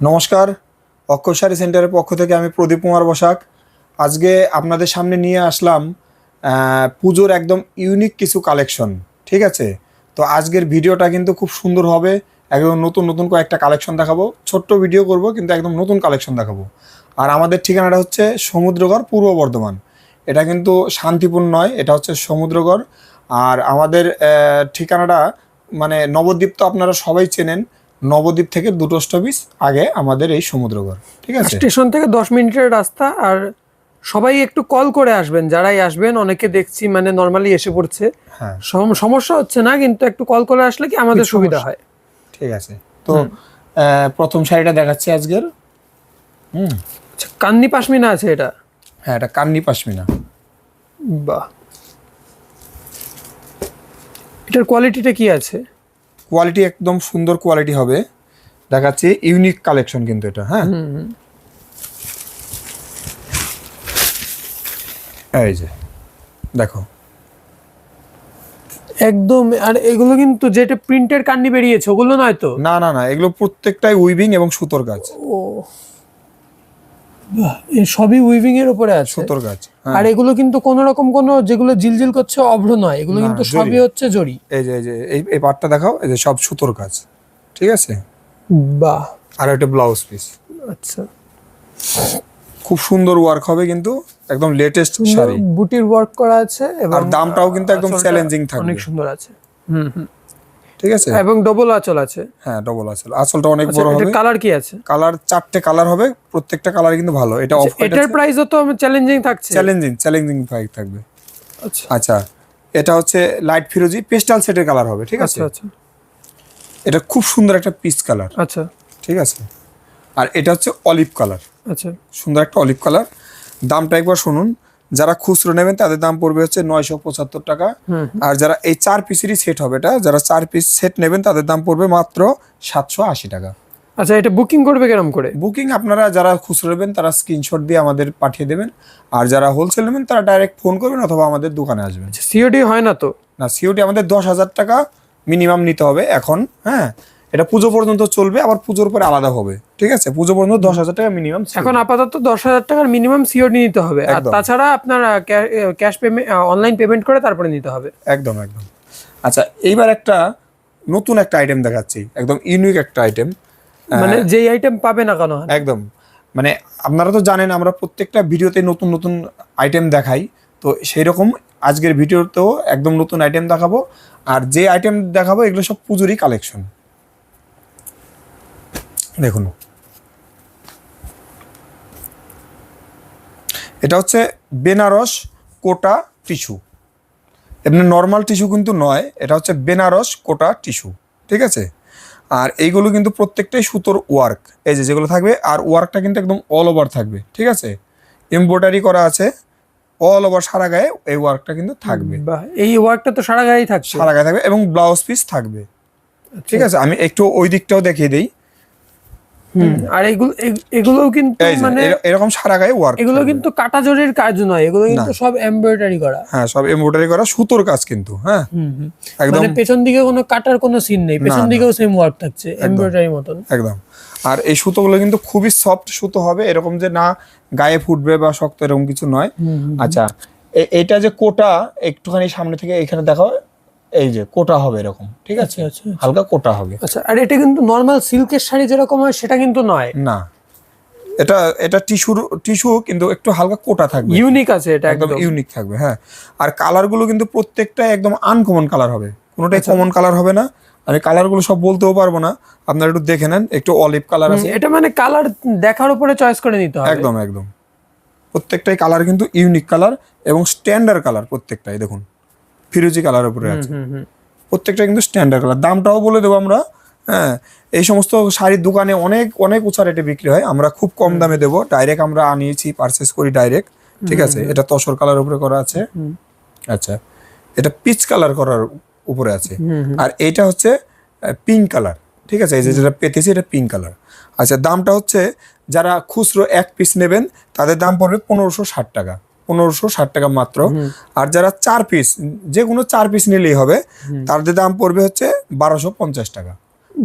নমস্কার অক্ষর সেন্টারের পক্ষ থেকে আমি প্রদীপ কুমার বসাক। আজকে আপনাদের সামনে নিয়ে আসলাম পুজোর একদম ইউনিক কিছু কালেকশন ঠিক আছে? তো আজকের ভিডিওটা কিন্তু খুব সুন্দর হবে, একদম নতুন নতুন কয়েকটা কালেকশন দেখাবো, ছোট্ট ভিডিও করব, কিন্তু একদম নতুন কালেকশন দেখাবো। আর আমাদের ঠিকানাটা হচ্ছে সমুদ্রগড় পূর্ব বর্ধমান। এটা কিন্তু শান্তিপূর্ণ নয়, এটা হচ্ছে সমুদ্রগড়। আর আমাদের ঠিকানাটা মানে নবদ্বীপ তো আপনারা সবাই চেনেন নবদ্বীপ থেকে দুটো স্টপিস আগে আমাদের এই সমুদ্রগড় ঠিক আছে? স্টেশন থেকে দশ মিনিটের রাস্তা আর সবাই একটু কল করে আসবেন যারাই আসবেন অনেকে দেখছি মানে নর্মালি এসে পড়ছে। হ্যাঁ। সম- সমস্যা হচ্ছে না কিন্তু একটু কল করে আসলে কি আমাদের সুবিধা হয়। ঠিক আছে। তো প্রথম শাড়িটা দেখাচ্ছি আজকের। হুম। আচ্ছা কান্নি পাশমিনা আছে এটা? হ্যাঁ এটা কান্নি পাশমিনা। বাহ। এটার কোয়ালিটিটা কি আছে? কোয়ালিটি একদম সুন্দর কোয়ালিটি হবে। দেখাচ্ছি ইউনিক কালেকশন কিন্তু এটা হ্যাঁ? এই যে দেখো। একদম আর এগুলো কিন্তু যেটা প্রিন্টের কান্নি বেরিয়েছে ওগুলো নয় তো? না না না এগুলো প্রত্যেকটাই উইভিং এবং সুতোর কাজ। ও সবই উইভিং এর উপরে আছে। সুতোর কাজ হ্যাঁ। আর এগুলো কিন্তু কোন রকম কোনো যেগুলো জিলজিল করছে অভ্র নয় এগুলো কিন্তু সবই হচ্ছে জড়ি এই যে এই যে এই পার্টটা দেখাও এই যে সব সুতোর কাজ ঠিক আছে? বাহ। আর একটা ব্লাউজ পিস আচ্ছা। খুব সুন্দর ওয়ার্ক হবে কিন্তু একদম লেটেস্ট শাড়ি। বুটির ওয়ার্ক করা আছে আর দামটাও কিন্তু একদম চ্যালেঞ্জিং থাকবে। অনেক সুন্দর আছে। হুম হুম। ঠিক আছে? এবং ডবল আঁচল আছে। হ্যাঁ ডবল আঁচল। আঁচলটা অনেক আচ্ছা, বড় হবে। কালার কি আছে? কালার চারটে কালার হবে। প্রত্যেকটা কালার কিন্তু ভালো। এটা অফ এটার প্রাইসও তো চ্যালেঞ্জিং থাকছে। চ্যালেঞ্জিং চ্যালেঞ্জিং প্রাইস থাকবে। আচ্ছা। আচ্ছা এটা হচ্ছে লাইট ফিরোজি পেস্টাল সেটের কালার হবে ঠিক আছে? আচ্ছা আচ্ছা। এটা খুব সুন্দর একটা পিচ কালার আচ্ছা। ঠিক আছে? আর এটা হচ্ছে অলিভ কালার আচ্ছা। সুন্দর একটা অলিভ কালার দামটা একবার শুনুন। যারা খুচরো নেবেন তাদের দাম পড়বে হচ্ছে নয়শো পঁচাত্তর টাকা। আর যারা এই চার পিসেরই সেট হবে এটা যারা চার পিস সেট নেবেন তাদের দাম পড়বে মাত্র সাতশো আশি টাকা। আচ্ছা এটা বুকিং করবে কেরম করে? বুকিং আপনারা যারা খুচরো নেবেন তারা স্ক্রিনশট দিয়ে আমাদের পাঠিয়ে দেবেন। আর যারা হোলসেল নেবেন তারা ডাইরেক্ট ফোন করবেন অথবা আমাদের দোকানে আসবেন। সিওডি হয় না তো? না সিওটি আমাদের দশ হাজার টাকা মিনিমাম নিতে হবে এখন হ্যাঁ। এটা পুজো পর্যন্ত চলবে আবার পুজোর পরে আলাদা হবে। ঠিক আছে? পুজো পর্যন্ত দশ হাজার টাকা মিনিমাম এখন আপাতত দশ হাজার টাকার মিনিমাম সিওডি নিতে হবে। আর তাছাড়া আপনার ক্যাশ পেমেন্ট অনলাইন পেমেন্ট করে তারপরে নিতে হবে। একদম একদম। আচ্ছা এইবার একটা নতুন একটা আইটেম দেখাচ্ছি। একদম ইউনিক একটা আইটেম মানে যেই আইটেম পাবে না কেন? একদম। মানে আপনারা তো জানেন আমরা প্রত্যেকটা ভিডিওতে নতুন নতুন আইটেম দেখাই। তো সেই রকম আজকের ভিডিওতেও একদম নতুন আইটেম দেখাবো। আর যে আইটেম দেখাবো এগুলো সব পুজোরই কালেকশন দেখুন। এটা হচ্ছে বেনারস কোটা টিস্যু। এমনি নর্মাল টিস্যু কিন্তু নয় এটা হচ্ছে বেনারস কোটা টিস্যু ঠিক আছে? আর এইগুলো কিন্তু প্রত্যেকটাই সুতোর ওয়ার্ক এই যে যেগুলো থাকবে আর ওয়ার্কটা কিন্তু একদম অল ওভার থাকবে ঠিক আছে? এমব্রয়ডারি করা আছে অল ওভার সারা গায়ে এই ওয়ার্কটা কিন্তু থাকবে। এই ওয়ার্কটা তো সারা গায়েই থাকছে। সারা গায়ে থাকবে এবং ব্লাউজ পিস থাকবে ঠিক আছে? আমি একটু ওই দিকটাও দেখিয়ে দিই। আর এগুলো এগুলোও কিন্তু মানে এরকম সারা গায়ে ওয়ার্ক এগুলো কিন্তু কাটা জরির কাজ নয় এগুলো কিন্তু সব এমব্রয়ডারি করা। হ্যাঁ সব এমব্রয়ডারি করা সুতোর কাজ কিন্তু হ্যাঁ। একদম। মানে পেছন দিকে কোনো কাটার কোনো সিন নেই পেছন দিকেও সেম ওয়ার্ক থাকছে এমব্রয়ডারি মতন। একদম। আর এই সুতোগুলো কিন্তু খুবই সফট সুতো হবে এরকম যে না গায়ে ফুটবে বা শক্ত এরকম কিছু নয়। আচ্ছা এটা যে কোটা একটুখানি সামনে থেকে এখানে দেখাও এই যে কোটা হবে এরকম ঠিক আছে? আচ্ছা, আচ্ছা। হালকা কোটা হবে। আচ্ছা আর এটা কিন্তু নর্মাল সিল্কের শাড়ি যেরকম হয় সেটা কিন্তু নয়। না। এটা এটা টিস্যুর টিস্যু কিন্তু একটু হালকা কোটা থাকবে। ইউনিক আছে এটা একদম ইউনিক থাকবে হ্যাঁ। আর কালারগুলো কিন্তু প্রত্যেকটা একদম আনকমন কালার হবে। কোনোটাই আচ্ছা। কমন কালার হবে না। আমি কালারগুলো সব বলতেও পারব না। আপনারা একটু দেখে নেন একটু অলিভ কালার আছে। এটা মানে কালার দেখার উপরে চয়েস করে নিতে হবে। একদম একদম। প্রত্যেকটাই কালার কিন্তু ইউনিক কালার এবং স্ট্যান্ডার্ড কালার প্রত্যেকটাই দেখুন। ফিরোজি কালার উপরে আছে। প্রত্যেকটা কিন্তু স্ট্যান্ডার্ড কালার দামটাও বলে দেবো আমরা হ্যাঁ এই সমস্ত শাড়ির দোকানে অনেক অনেক উঁচা রেটে বিক্রি হয় আমরা খুব কম দামে দেবো। ডাইরেক্ট আমরা আনিয়েছি পারচেস করি ডাইরেক্ট ঠিক আছে? এটা তসর কালার উপরে করা আছে। আচ্ছা এটা পিচ কালার করার উপরে আছে। আর এইটা হচ্ছে পিঙ্ক কালার ঠিক আছে? এই যে যেটা পেতেছি এটা পিঙ্ক কালার আচ্ছা দামটা হচ্ছে যারা খুচরো এক পিস নেবেন তাদের দাম পড়বে পনেরোশো ষাট টাকা। পনেরোশো ষাট টাকা মাত্র। আর যারা চার পিস যে কোনো চার পিস নিলেই হবে তাদের দাম পড়বে হচ্ছে বারোশো পঞ্চাশ টাকা।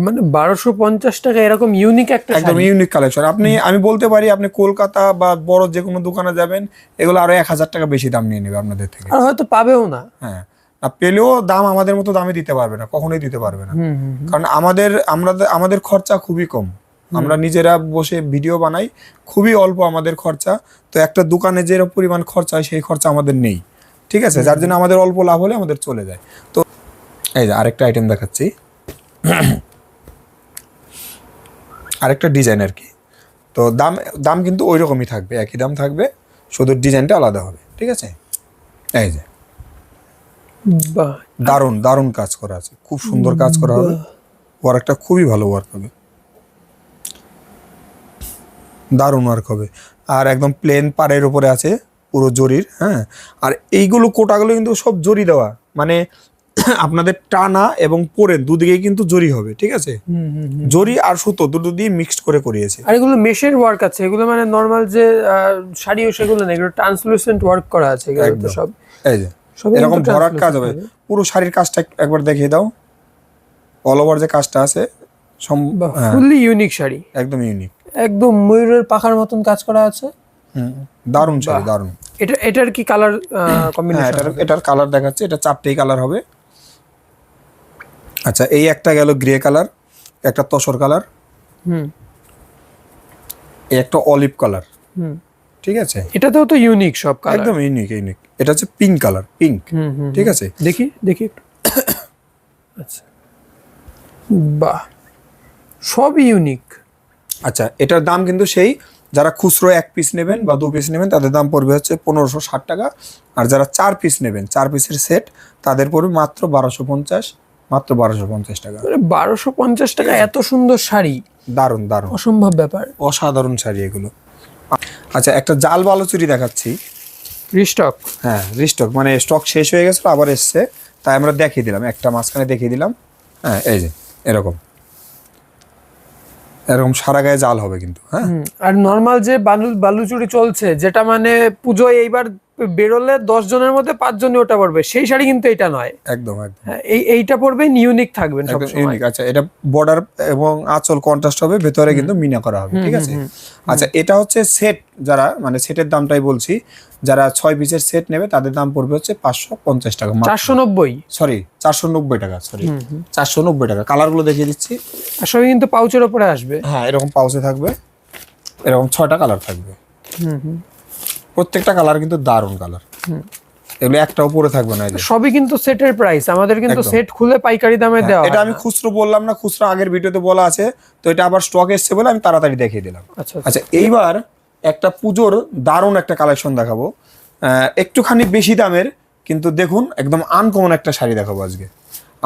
মানে বারোশো পঞ্চাশ টাকা এরকম ইউনিক একটা একদম ইউনিক কালেকশন আপনি আমি বলতে পারি আপনি কলকাতা বা বড় যে কোনো দোকানে যাবেন এগুলো আরও এক হাজার টাকা বেশি দাম নিয়ে নেবে আপনাদের থেকে। আর হয়তো পাবেও না। হ্যাঁ। আর পেলেও দাম আমাদের মতো দামে দিতে পারবে না কখনোই দিতে পারবে না। কারণ আমাদের আমরা আমাদের খরচা খুবই কম। আমরা নিজেরা বসে ভিডিও বানাই খুবই অল্প আমাদের খরচা। তো একটা দোকানে যে পরিমাণ খরচা হয় সেই খরচা আমাদের নেই। ঠিক আছে? যার জন্য আমাদের অল্প লাভ হলে আমাদের চলে যায়। তো এই যে আরেকটা আইটেম দেখাচ্ছি। আরেকটা ডিজাইন আর কি। তো দাম দাম কিন্তু ওই রকমই থাকবে একই দাম থাকবে শুধু ডিজাইনটা আলাদা হবে। ঠিক আছে? এই যে। দারুণ দারুণ কাজ করা আছে। খুব সুন্দর কাজ করা হবে। ওয়ার্কটা খুবই ভালো ওয়ার্ক হবে। দারুণ ওয়ার্ক হবে। আর একদম প্লেন পাড়ের উপরে আছে পুরো জরির হ্যাঁ? আর এইগুলো কোটাগুলো কিন্তু সব জরি দেওয়া। মানে আপনাদের টানা এবং পরে দুদিকেই কিন্তু জরি হবে ঠিক আছে? হুম হুম হুম। জরি আর সুতো দুটো দিয়ে মিক্সড করে করিয়েছে। আর এগুলো মেশের ওয়ার্ক আছে এগুলো মানে নর্মাল যে শাড়িও সেগুলো না এগুলো ট্রান্সলুসেন্ট ওয়ার্ক করা আছে। সব। এই যে এরকম ভরাট কাজ হবে। পুরো শাড়ির কাজটা একবার দেখিয়ে দাও। অল ওভার যে কাজটা আছে হ্যাঁ, ফুললি ইউনিক শাড়ি। একদম ইউনিক একদম ময়ূরের পাখার মতন কাজ করা আছে। দারুণ শাড়ি দারুণ। এটা এটার কি কালার হ্যাঁ কম্বিনেশন এটার এটার কালার দেখাচ্ছে এটা চারটেই কালার হবে। আচ্ছা এই একটা গেল গ্রে কালার একটা তসর কালার হুম। এই একটা অলিভ কালার হুম। ঠিক আছে? এটাতেও তো ইউনিক সব কালার একদম ইউনিক ইউনিক এটা হচ্ছে পিঙ্ক কালার পিঙ্ক হুম হুম ঠিক আছে? দেখি দেখি একটু। আচ্ছা। বাহ। সব ইউনিক আচ্ছা এটার দাম কিন্তু সেই যারা খুচরো এক পিস নেবেন বা দু পিস নেবেন তাদের দাম পড়বে হচ্ছে পনেরোশো ষাট টাকা। আর যারা চার পিস নেবেন চার পিসের সেট তাদের পড়বে মাত্র বারোশো পঞ্চাশ মাত্র বারোশো পঞ্চাশ টাকা। বারোশো পঞ্চাশ টাকা এত সুন্দর শাড়ি। দারুণ দারুণ। অসম্ভব ব্যাপার। অসাধারণ শাড়ি এগুলো। আচ্ছা একটা জাল বালুচুরি দেখাচ্ছি। রিস্টক হ্যাঁ রিস্টক মানে স্টক শেষ হয়ে গেছিল আবার এসছে। তাই আমরা দেখিয়ে দিলাম একটা মাঝখানে দেখিয়ে দিলাম। হ্যাঁ এই যে এরকম। এরকম সারা গায়ে জাল হবে কিন্তু হ্যাঁ? আর নর্মাল যে বালু, বালুচুরি চলছে, যেটা মানে পুজোয় এইবার বেরোলে দশ জনের মধ্যে পাঁচ জনই ওটা পড়বে সেই শাড়ি কিন্তু এটা নয়। একদম একদম। হ্যাঁ, এই এইটা পড়বে ইউনিক থাকবেন ইউনিক আচ্ছা এটা বর্ডার এবং আঁচল কন্ট্রাস্ট হবে ভেতরে কিন্তু মিনা করা হবে ঠিক আছে? আচ্ছা এটা হচ্ছে সেট যারা মানে সেটের দামটাই বলছি যারা ছয় পিসের সেট নেবে তাদের দাম পড়বে হচ্ছে পাঁচশো পঞ্চাশ টাকা চারশো নব্বই। সরি চারশো নব্বই টাকা সরি চারশো নব্বই টাকা। কালারগুলো দেখিয়ে দিচ্ছি। আর সবই কিন্তু পাউচের ওপরে আসবে। হ্যাঁ এরকম পাউচে থাকবে। এরকম ছয়টা কালার থাকবে। হুম হুম। প্রত্যেকটা কালার কিন্তু দারুণ কালার এগুলো একটা উপরে থাকবে না সবই কিন্তু সেটের প্রাইস আমাদের কিন্তু সেট খুলে পাইকারি দামে দেওয়া এটা আমি খুচরো বললাম না খুচরো আগের ভিডিওতে বলা আছে। তো এটা আবার স্টক এসছে বলে আমি তাড়াতাড়ি দেখিয়ে দিলাম। আচ্ছা আচ্ছা। এইবার একটা পুজোর দারুণ একটা কালেকশন দেখাবো। একটুখানি বেশি দামের কিন্তু দেখুন একদম আনকমন একটা শাড়ি দেখাবো আজকে।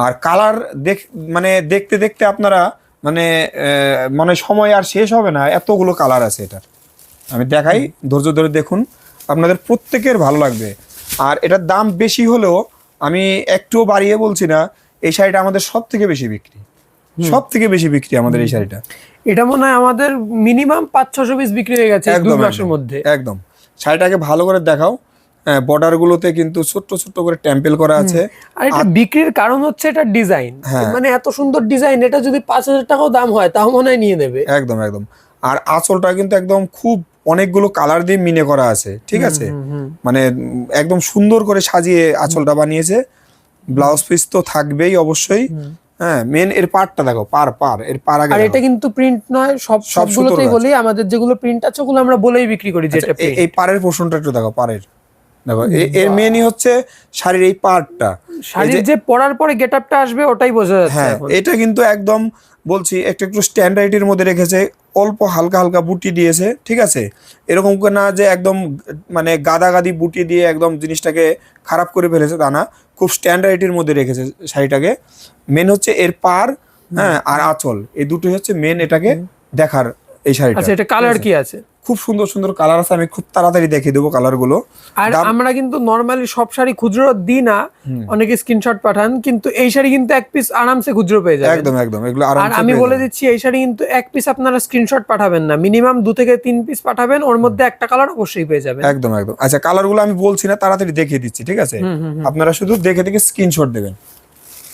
আর কালার দেখ মানে দেখতে দেখতে আপনারা মানে মানে সময় আর শেষ হবে না এতগুলো কালার আছে এটার। আমি দেখাই ধৈর্য ধরে দেখুন। আপনাদের প্রত্যেকের ভালো লাগবে। আর এটার দাম বেশি হলেও আমি একটুও বাড়িয়ে বলছি না এই শাড়িটা আমাদের সব থেকে বেশি বিক্রি। সব থেকে বেশি বিক্রি আমাদের এই শাড়িটা। এটা মনে হয় আমাদের মিনিমাম পাঁচ ছশো পিস বিক্রি হয়ে গেছে একদম মাসের মধ্যে। একদম। শাড়িটাকে ভালো করে দেখাও। বর্ডার গুলোতে কিন্তু ছোট্ট ছোট্ট করে টেম্পেল করা আছে। আর এটা বিক্রির কারণ হচ্ছে এটা ডিজাইন হ্যাঁ। মানে এত সুন্দর ডিজাইন এটা যদি পাঁচ হাজার টাকাও দাম হয় তাও মনে হয় নিয়ে নেবে। একদম একদম। আর আঁচলটা কিন্তু একদম খুব অনেকগুলো কালার দিয়ে মিনে করা আছে ঠিক আছে? মানে একদম সুন্দর করে সাজিয়ে আঁচলটা বানিয়েছে। ব্লাউজ পিস তো থাকবেই অবশ্যই। হ্যাঁ মেন এর পারটা দেখো পার পার এর পার আগে আর এটা কিন্তু প্রিন্ট নয় সব সবগুলোতেই বলি আমাদের যেগুলো প্রিন্ট আছে ওগুলো আমরা বলেই বিক্রি করি যেটা আচ্ছা। এই পারের পোষণটা একটু দেখো পারের দেখো এর মেনই হচ্ছে শাড়ির এই পার্টটা শাড়ির যে পরার পরে গেট আপটা আসবে ওটাই বোঝা যাচ্ছে হ্যাঁ এটা কিন্তু একদম বলছি একটু একটু স্ট্যান্ডার্ডের মধ্যে রেখেছে অল্প হালকা হালকা বুটি দিয়েছে ঠিক আছে? এরকম না যে একদম মানে গাদাগাদি বুটি দিয়ে একদম জিনিসটাকে খারাপ করে ফেলেছে তা না। খুব স্ট্যান্ডার্ডের মধ্যে রেখেছে শাড়িটাকে। মেন হচ্ছে এর পার হ্যাঁ আর আঁচল। এই দুটোই হচ্ছে মেন এটাকে দেখার এই শাড়িটা। আচ্ছা এটা কালার কি আছে? খুব সুন্দর সুন্দর কালার আছে আমি খুব তাড়াতাড়ি দেখিয়ে দেবো কালারগুলো আর আমরা কিন্তু নর্মালি সব শাড়ি খুচরো দিই না অনেকে স্ক্রিনশট পাঠান কিন্তু এই শাড়ি কিন্তু এক পিস আরামসে খুচরো পেয়ে যাবেন। একদম একদম এগুলো আর আমি বলে দিচ্ছি এই শাড়ি কিন্তু এক পিস আপনারা স্ক্রিনশট পাঠাবেন না। মিনিমাম দু থেকে তিন পিস পাঠাবেন ওর মধ্যে একটা কালার অবশ্যই পেয়ে যাবেন। একদম একদম। আচ্ছা কালারগুলো আমি বলছি না তাড়াতাড়ি দেখিয়ে দিচ্ছি ঠিক আছে? আপনারা শুধু দেখে দেখে স্ক্রিনশট দেবেন।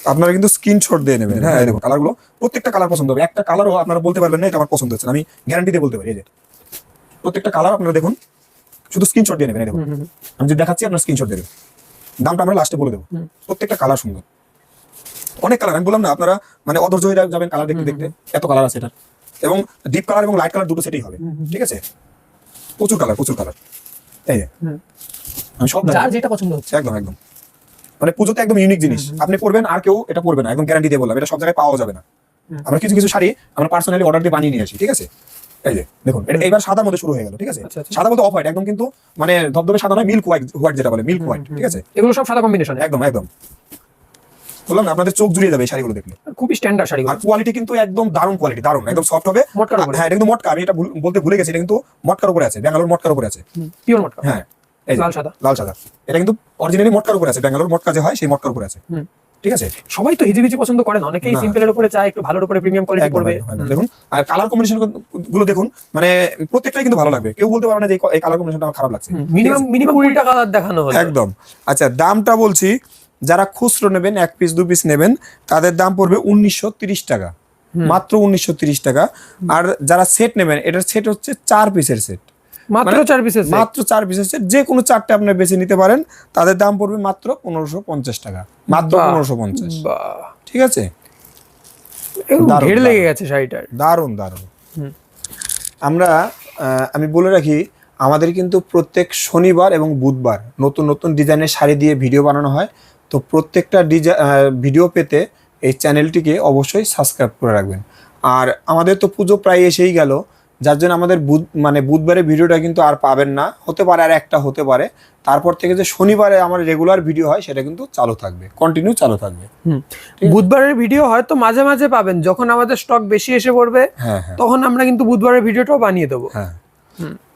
আপনারা কিন্তু স্ক্রিনশট দিয়ে নেবেন। হ্যাঁ। দেখুন কালারগুলো প্রত্যেকটা কালার পছন্দ হবে। একটা কালারও আপনারা বলতে পারবেন না এটা আমার পছন্দ হচ্ছে আমি গ্যারান্টি দিয়ে বলতে পারি এই যে। প্রত্যেকটা কালার আপনারা দেখুন শুধু স্ক্রিনশট দিয়ে নেবেন এই দেখুন। আমি যদি দেখাচ্ছি আপনার স্ক্রিনশট দেবেন। দামটা আমরা লাস্টে বলে দেবো। প্রত্যেকটা কালার সুন্দর। অনেক কালার আমি বললাম না আপনারা মানে অধৈর্য হয়ে যাবেন কালার দেখতে দেখতে। এত কালার আছে এটা। এবং ডিপ কালার এবং লাইট কালার দুটো সেটাই হবে। ঠিক আছে? প্রচুর কালার প্রচুর কালার এই যে। আমি সব যেটা পছন্দ হচ্ছে। একদম একদম। মানে পুজোতে একদম ইউনিক জিনিস। আপনি পরবেন আর কেউ এটা পরবে না একদম গ্যারান্টি দিয়ে বললাম। এটা সব জায়গায় পাওয়া যাবে না। আমরা কিছু কিছু শাড়ি আমরা পার্সোনালি অর্ডার দিয়ে বানিয়ে নিয়ে আসি ঠিক আছে? এই যে দেখুন এটা এবার সাদার মধ্যে শুরু হয়ে গেল ঠিক আছে? আচ্ছা, আচ্ছা। সাদা বলতে অফ হোয়াইট একদম কিন্তু মানে ধবধবে সাদা নয় মিল্ক হোয়াইট হোয়াইট যেটা বলে মিল্ক হোয়াইট ঠিক আছে? এগুলো সব সাদা কম্বিনেশন একদম একদম। বললাম না আপনাদের চোখ জুড়িয়ে যাবে এই শাড়িগুলো দেখলে। খুবই স্ট্যান্ডার্ড শাড়িগুলো। আর কোয়ালিটি কিন্তু একদম দারুণ কোয়ালিটি দারুণ একদম সফট হবে। মটকার হ্যাঁ এটা কিন্তু মটকা আমি এটা বলতে ভুলে গেছি এটা কিন্তু মটকার উপরে আছে ব্যাঙ্গালোর মটকার উপরে আছে। পিওর মটকা। হ্যাঁ। লাল সাদা। লাল সাদা। এটা কিন্তু অরিজিনালি মটকার উপরে আছে ব্যাঙ্গালোর মটকা যে হয় সেই মটকার উপরে আছে। ঠিক আছে? সবাই তো হিজিবিজি পছন্দ করে অনেকেই সিম্পলের উপরে চায় একটু ভালোর উপরে প্রিমিয়াম কোয়ালিটি করবে। একদম, একদম। দেখুন আর কালার কম্বিনেশনগুলো দেখুন মানে প্রত্যেকটাই কিন্তু ভালো লাগবে। কেউ বলতে পারবে না যে এই কালার কম্বিনেশনটা আমার খারাপ লাগছে। মিনিমাম মিনিমাম কুড়ি টাকা দেখানো হলো। একদম। আচ্ছা দামটা বলছি যারা খুচরো নেবেন এক পিস দু পিস নেবেন তাদের দাম পড়বে উনিশশো তিরিশ টাকা। মাত্র উনিশশো তিরিশ টাকা। আর যারা সেট নেবেন এটার সেট হচ্ছে চার পিসের সেট মাত্র মানে চার পিসের মাত্র চার পিসের সেট যে কোনো চারটে আপনি বেছে নিতে পারেন তাদের দাম পড়বে মাত্র পনেরোশো পঞ্চাশ টাকা। মাত্র পনেরোশো পঞ্চাশ। ঠিক আছে? এরকম দারুণ, ঘের লেগে গেছে শাড়িটার। দারুণ দারুণ। আমরা আহ, আমি বলে রাখি আমাদের কিন্তু প্রত্যেক শনিবার এবং বুধবার নতুন নতুন ডিজাইনের শাড়ি দিয়ে ভিডিও বানানো হয়। তো প্রত্যেকটা ভিডিও পেতে এই চ্যানেলটিকে অবশ্যই সাবস্ক্রাইব করে রাখবেন। আর আমাদের তো পুজো প্রায় এসেই গেল। যার জন্য আমাদের বুধ মানে বুধবারের ভিডিওটা কিন্তু আর পাবেন না। হতে পারে আর একটা হতে পারে। তারপর থেকে যে শনিবারে আমার রেগুলার ভিডিও হয় সেটা কিন্তু চালু থাকবে। কন্টিনিউ চালু থাকবে। বুধবারের ভিডিও হয়তো মাঝে মাঝে পাবেন। যখন আমাদের স্টক বেশি এসে পড়বে হ্যাঁ হ্যাঁ। তখন আমরা কিন্তু বুধবারের ভিডিওটাও বানিয়ে দেবো। হ্যাঁ।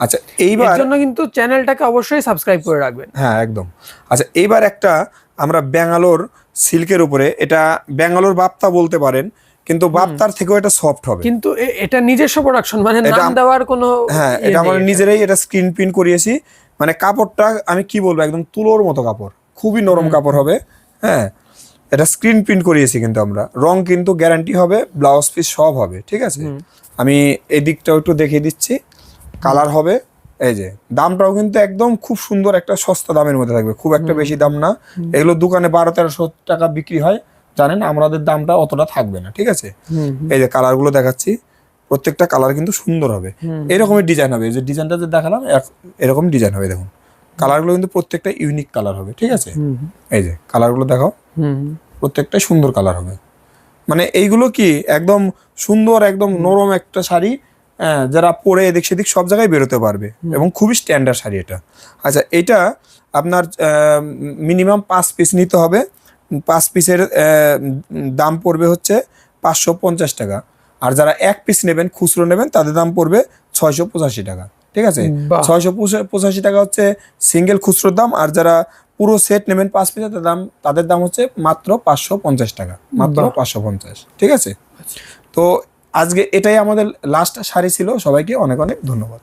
আচ্ছা এইবার জন্য কিন্তু চ্যানেলটাকে অবশ্যই সাবস্ক্রাইব করে রাখবেন। হ্যাঁ একদম। আচ্ছা এইবার একটা আমরা ব্যাঙ্গালোর সিল্কের উপরে এটা ব্যাঙ্গালোর বাপ্তা বলতে পারেন। কিন্তু বাপ তার থেকেও এটা সফট হবে। কিন্তু এটা নিজস্ব প্রোডাকশন মানে নাম দেওয়ার কোনো হ্যাঁ ইয়ে এটা আমরা নিজেরাই এটা স্ক্রিন প্রিন্ট করিয়েছি। মানে কাপড়টা আমি কি বলব একদম তুলোর মতো কাপড়। খুবই নরম কাপড় হবে হ্যাঁ। এটা স্ক্রিন প্রিন্ট করিয়েছি কিন্তু আমরা। রং কিন্তু গ্যারান্টি হবে ব্লাউজ পিস সব হবে ঠিক আছে? আমি এই দিকটাও একটু দেখিয়ে দিচ্ছি। কালার হবে এই যে দামটাও কিন্তু একদম খুব সুন্দর একটা সস্তা দামের মধ্যে থাকবে খুব একটা বেশি দাম না। এগুলো দোকানে বারো তেরোশো টাকা বিক্রি হয়। জানেন আমাদের দামটা অতটা থাকবে না ঠিক আছে? এই যে কালারগুলো দেখাচ্ছি প্রত্যেকটা কালার কিন্তু সুন্দর হবে। এরকমের ডিজাইন হবে এই যে ডিজাইনটা যে দেখালাম এরকম ডিজাইন হবে দেখুন। কালারগুলো কিন্তু প্রত্যেকটা ইউনিক কালার হবে ঠিক আছে? এই যে কালারগুলো দেখাও। হুম প্রত্যেকটাই সুন্দর কালার হবে। মানে এইগুলো কি একদম সুন্দর একদম নরম একটা শাড়ি যারা পরে এদিক সেদিক সব জায়গায় বেরোতে পারবে এবং খুবই স্ট্যান্ডার্ড শাড়ি এটা। আচ্ছা এটা আপনার মিনিমাম পাঁচ পিস নিতে হবে। পাঁচ পিসের দাম পড়বে হচ্ছে পাঁচশো পঞ্চাশ টাকা। আর যারা এক পিস নেবেন খুচরো নেবেন তাদের দাম পড়বে ছয়শো পঁচাশি টাকা। ঠিক আছে? ছয়শো পঁচাশি টাকা হচ্ছে সিঙ্গেল খুচরোর দাম আর যারা পুরো সেট নেবেন পাঁচ পিসের দাম তাদের দাম হচ্ছে মাত্র পাঁচশো পঞ্চাশ টাকা। মাত্র পাঁচশো পঞ্চাশ। ঠিক আছে? তো আজকে এটাই আমাদের লাস্ট শাড়ি ছিল। সবাইকে অনেক অনেক ধন্যবাদ।